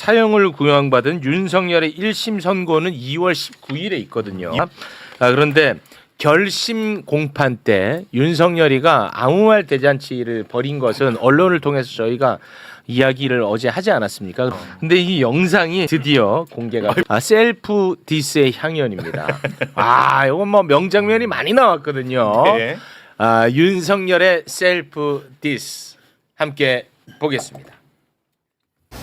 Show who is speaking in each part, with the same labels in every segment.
Speaker 1: 사형을 구형받은 윤석열의 1심 선고는 2월 19일에 있거든요. 아, 그런데 결심 공판 때 윤석열이가 아무 말 대잔치를 벌인 것은 언론을 통해서 저희가 이야기를 어제 하지 않았습니까? 근데 이 영상이 드디어 공개가 아, 셀프 디스의 향연입니다. 아, 이건 뭐 명장면이 많이 나왔거든요.
Speaker 2: 네.
Speaker 1: 아, 윤석열의 셀프 디스 함께 보겠습니다.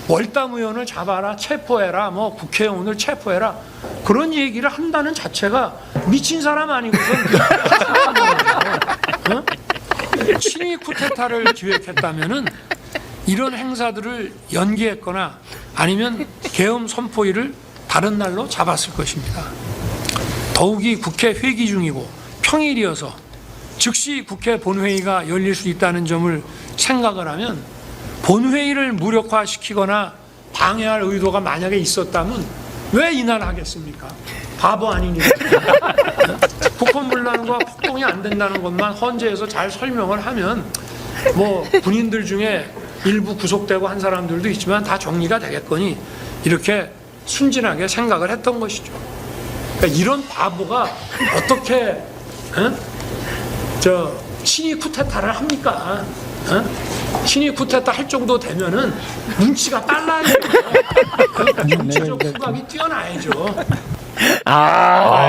Speaker 3: 월담 의원을 잡아라, 체포해라, 뭐 국회의원을 체포해라 그런 얘기를 한다는 자체가 미친 사람 아니고선 어? 친위 쿠데타를 기획했다면은 이런 행사들을 연기했거나 아니면 계엄 선포일을 다른 날로 잡았을 것입니다. 더욱이 국회 회기 중이고 평일이어서 즉시 국회 본회의가 열릴 수 있다는 점을 생각을 하면 본회의를 무력화시키거나 방해할 의도가 만약에 있었다면 왜 이날 하겠습니까? 바보 아니니까. 국권 분란과 폭동이 안 된다는 것만 헌재에서 잘 설명을 하면 뭐 군인들 중에 일부 구속되고 한 사람들도 있지만 다 정리가 되겠거니 이렇게 순진하게 생각을 했던 것이죠. 그러니까 이런 바보가 어떻게 어? 저 친위 쿠데타를 합니까? 어? 친위 쿠데타 할 정도 되면은 눈치가 빨라야 돼요. 어? 정치적 후각이 뛰어나야죠.
Speaker 1: 아,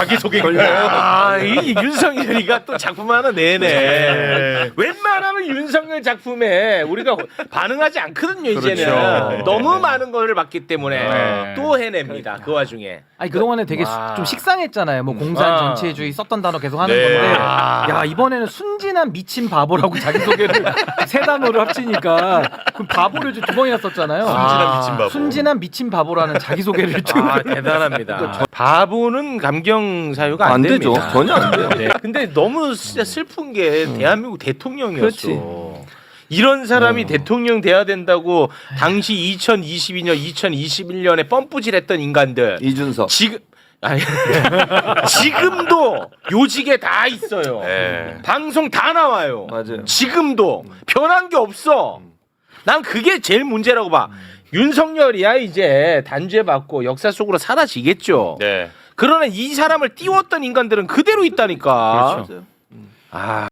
Speaker 2: 자기 소개인가요?
Speaker 1: 아, 이 윤석열이가 또 작품 하나 내네. 웬만하면 윤석열 작품에 우리가 반응하지 않거든요, 이제는.
Speaker 2: 그렇죠.
Speaker 1: 너무 많은 거를 봤기 때문에
Speaker 2: 네.
Speaker 1: 또 해냅니다. 그 와중에.
Speaker 4: 아니 그동안에 되게 수-
Speaker 1: 와.
Speaker 4: 좀 식상했잖아요. 뭐 공산
Speaker 1: 아.
Speaker 4: 전체주의 썼던 단어 계속 하는
Speaker 2: 네.
Speaker 4: 건데
Speaker 1: 아.
Speaker 4: 야 이번에는 순진한 미친 바보라고 자기 소개를 세 단어를 합치니까 그 바보를 두 번이나 썼잖아요.
Speaker 2: 순진한 미친 바보.
Speaker 4: 순진한 미친 바보라는 자기 소개를 좀
Speaker 1: 아, 대단합니다. 바보는 감경 사유가 안,
Speaker 5: 안 되죠.
Speaker 1: 됩니다.
Speaker 5: 전혀 안 돼요.
Speaker 1: 네. 근데 너무 진짜 슬픈 게 대한민국 대통령이었어.
Speaker 4: 그렇지.
Speaker 1: 이런 사람이 대통령 돼야 된다고 당시 2022년, 2021년에 펌프질했던 인간들
Speaker 5: 이준석.
Speaker 1: 지금 아니 지금도 요직에 다 있어요.
Speaker 2: 네.
Speaker 1: 방송 다 나와요.
Speaker 5: 맞아요.
Speaker 1: 지금도 변한 게 없어. 난 그게 제일 문제라고 봐. 윤석열이야 이제 단죄 받고 역사 속으로 사라지겠죠.
Speaker 2: 네.
Speaker 1: 그러나 이 사람을 띄웠던 인간들은 그대로 있다니까.
Speaker 5: 그렇죠.
Speaker 1: 아.